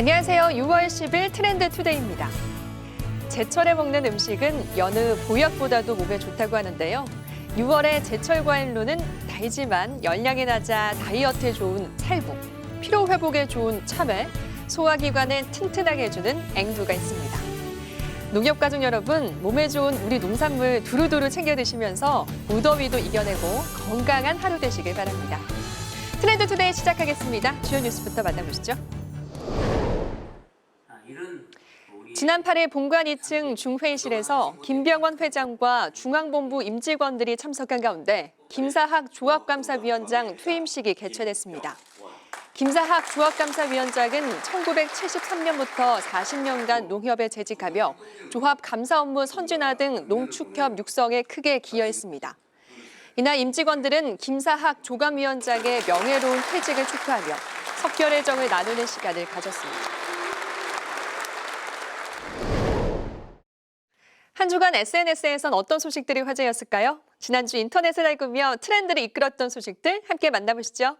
안녕하세요. 6월 10일 트렌드 투데이입니다. 제철에 먹는 음식은 여느 보약보다도 몸에 좋다고 하는데요. 6월의 제철 과일로는 달지만 열량이 낮아 다이어트에 좋은 찰보, 피로 회복에 좋은 참외, 소화기관을 튼튼하게 해주는 앵두가 있습니다. 농협 가족 여러분, 몸에 좋은 우리 농산물 두루두루 챙겨 드시면서 무더위도 이겨내고 건강한 하루 되시길 바랍니다. 트렌드 투데이 시작하겠습니다. 주요 뉴스부터 만나보시죠. 지난 8일 본관 2층 중회의실에서 김병원 회장과 중앙본부 임직원들이 참석한 가운데 김사학 조합감사위원장 퇴임식이 개최됐습니다. 김사학 조합감사위원장은 1973년부터 40년간 농협에 재직하며 조합 감사 업무 선진화 등 농축협 육성에 크게 기여했습니다. 이날 임직원들은 김사학 조감위원장의 명예로운 퇴직을 축하하며 석결의 정을 나누는 시간을 가졌습니다. 한 주간 SNS에선 어떤 소식들이 화제였을까요? 지난주 인터넷을 달구며 트렌드를 이끌었던 소식들 함께 만나보시죠.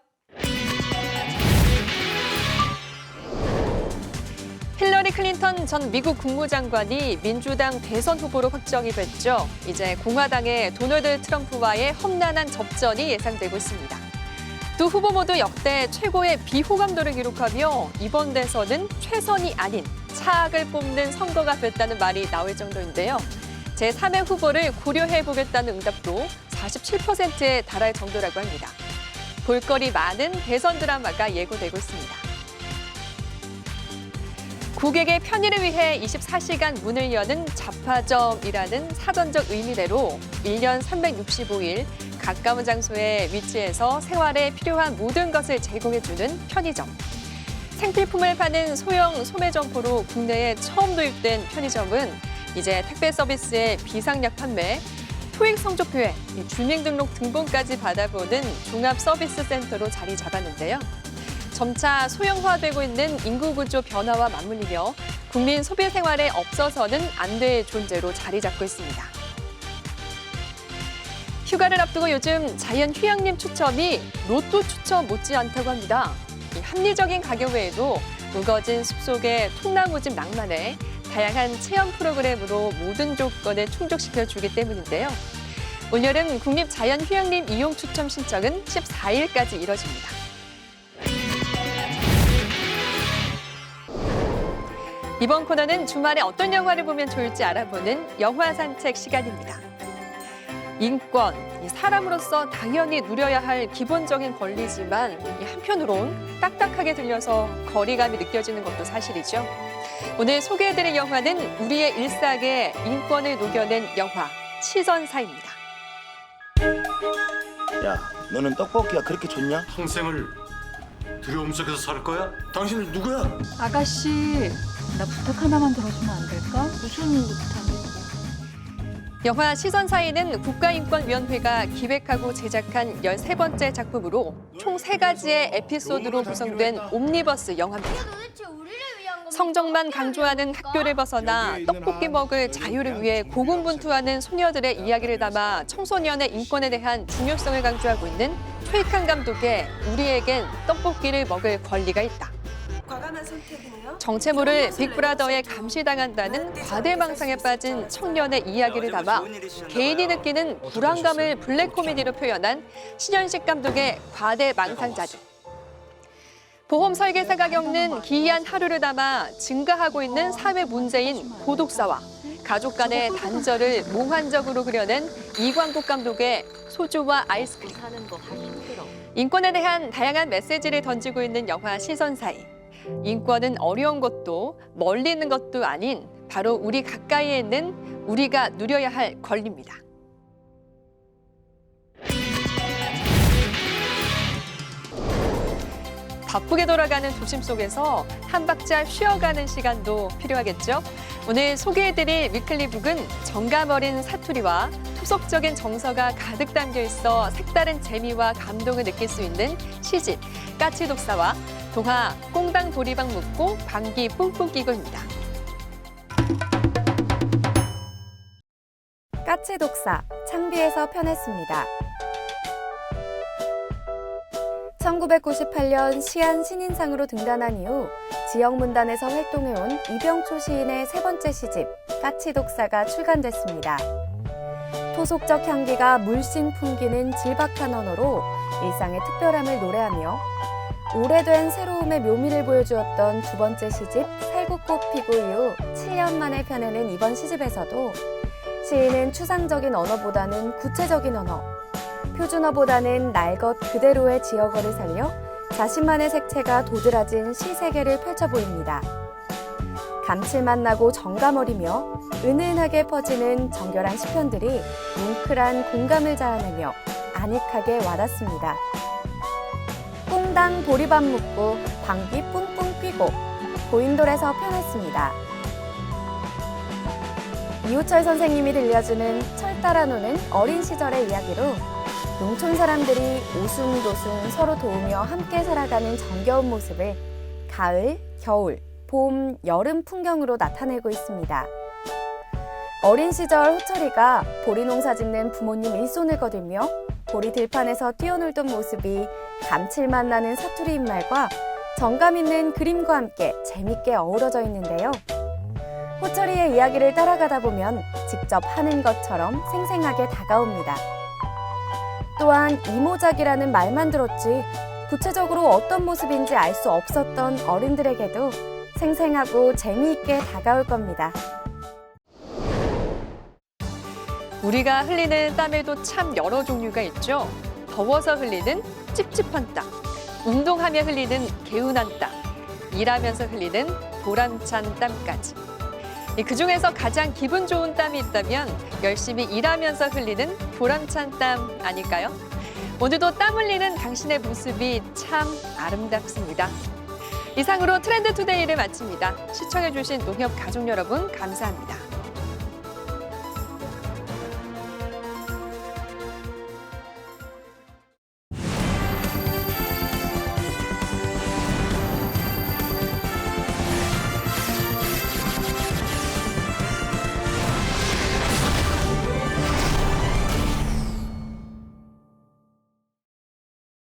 힐러리 클린턴 전 미국 국무장관이 민주당 대선 후보로 확정이 됐죠. 이제 공화당의 도널드 트럼프와의 험난한 접전이 예상되고 있습니다. 두 후보 모두 역대 최고의 비호감도를 기록하며 이번 대선은 최선이 아닌 차악을 뽑는 선거가 됐다는 말이 나올 정도인데요. 제3의 후보를 고려해 보겠다는 응답도 47%에 달할 정도라고 합니다. 볼거리 많은 대선 드라마가 예고되고 있습니다. 고객의 편의를 위해 24시간 문을 여는 잡화점이라는 사전적 의미대로 1년 365일 가까운 장소에 위치해서 생활에 필요한 모든 것을 제공해주는 편의점. 생필품을 파는 소형 소매점포로 국내에 처음 도입된 편의점은 이제 택배 서비스의 비상약 판매, 토익 성적표에 주민등록 등본까지 받아보는 종합 서비스 센터로 자리 잡았는데요. 점차 소형화되고 있는 인구 구조 변화와 맞물리며 국민 소비 생활에 없어서는 안 될 존재로 자리 잡고 있습니다. 휴가를 앞두고 요즘 자연 휴양림 추첨이 로또 추첨 못지않다고 합니다. 이 합리적인 가격 외에도 우거진 숲속의 통나무집 낭만에 다양한 체험 프로그램으로 모든 조건을 충족시켜 주기 때문인데요. 올여름 국립자연휴양림 이용 추첨 신청은 14일까지 이뤄집니다. 이번 코너는 주말에 어떤 영화를 보면 좋을지 알아보는 영화 산책 시간입니다. 인권, 이 사람으로서 당연히 누려야 할 기본적인 권리지만 이 한편으론 딱딱하게 들려서 거리감이 느껴지는 것도 사실이죠. 오늘 소개해드릴 영화는 우리의 일상에 인권을 녹여낸 영화 시선사입니다. 야, 너는 떡볶이가 그렇게 좋냐? 평생을 두려움 속에서 살 거야? 당신은 누구야? 아가씨, 나 부탁 하나만 들어주면 안 될까? 무슨 부탁이야? 영화 시선 사이는 국가인권위원회가 기획하고 제작한 13번째 작품으로 총 3가지의 에피소드로 구성된 옴니버스 영화입니다. 성적만 강조하는 학교를 벗어나 떡볶이 먹을 자유를 위해 고군분투하는 소녀들의 이야기를 담아 청소년의 인권에 대한 중요성을 강조하고 있는 최익한 감독의 우리에겐 떡볶이를 먹을 권리가 있다. 정체모를 빅브라더에 감시당한다는 과대망상에 빠진 청년의 이야기를 담아 개인이 느끼는 불안감을 블랙 코미디로 표현한 신현식 감독의 과대망상자들. 보험 설계사가 겪는 기이한 하루를 담아 증가하고 있는 사회 문제인 고독사와 가족 간의 단절을 몽환적으로 그려낸 이광국 감독의 소주와 아이스크림. 인권에 대한 다양한 메시지를 던지고 있는 영화 시선 사이. 인권은 어려운 것도 멀리 있는 것도 아닌 바로 우리 가까이에 있는 우리가 누려야 할 권리입니다. 바쁘게 돌아가는 도심 속에서 한 박자 쉬어가는 시간도 필요하겠죠. 오늘 소개해드릴 위클리북은 정감 어린 사투리와 토속적인 정서가 가득 담겨 있어 색다른 재미와 감동을 느낄 수 있는 시집 까치 독사와 동화 꽁당 도리방 묻고 방귀 뿡뿡 끼고입니다. 까치 독사 창비에서 편했습니다. 1998년 시안 신인상으로 등단한 이후 지역 문단에서 활동해온 이병초 시인의 세 번째 시집 까치 독사가 출간됐습니다. 토속적 향기가 물씬 풍기는 질박한 언어로 일상의 특별함을 노래하며 오래된 새로움의 묘미를 보여주었던 두 번째 시집 살구꽃 피고 이후 7년 만에 펴내는 이번 시집에서도 시인은 추상적인 언어보다는 구체적인 언어, 표준어보다는 날 것 그대로의 지역어를 살려 자신만의 색채가 도드라진 시 세계를 펼쳐 보입니다. 감칠맛 나고 정감 어리며 은은하게 퍼지는 정결한 시편들이 뭉클한 공감을 자아내며 아늑하게 와닿습니다. 꽁당 보리밥 묵고 방귀 뿡뿡 뀌고 고인돌에서 펴냈습니다. 이호철 선생님이 들려주는 철 따라 노는 어린 시절의 이야기로 농촌 사람들이 오순도순 서로 도우며 함께 살아가는 정겨운 모습을 가을, 겨울, 봄, 여름 풍경으로 나타내고 있습니다. 어린 시절 호철이가 보리 농사 짓는 부모님 일손을 거들며 보리 들판에서 뛰어놀던 모습이 감칠맛 나는 사투리 입말과 정감 있는 그림과 함께 재밌게 어우러져 있는데요. 호철이의 이야기를 따라가다 보면 직접 하는 것처럼 생생하게 다가옵니다. 또한 이모작이라는 말만 들었지 구체적으로 어떤 모습인지 알 수 없었던 어른들에게도 생생하고 재미있게 다가올 겁니다. 우리가 흘리는 땀에도 참 여러 종류가 있죠. 더워서 흘리는 찝찝한 땀, 운동하며 흘리는 개운한 땀, 일하면서 흘리는 보람찬 땀까지. 그 중에서 가장 기분 좋은 땀이 있다면 열심히 일하면서 흘리는 보람찬 땀 아닐까요? 오늘도 땀 흘리는 당신의 모습이 참 아름답습니다. 이상으로 트렌드 투데이를 마칩니다. 시청해주신 농협 가족 여러분 감사합니다.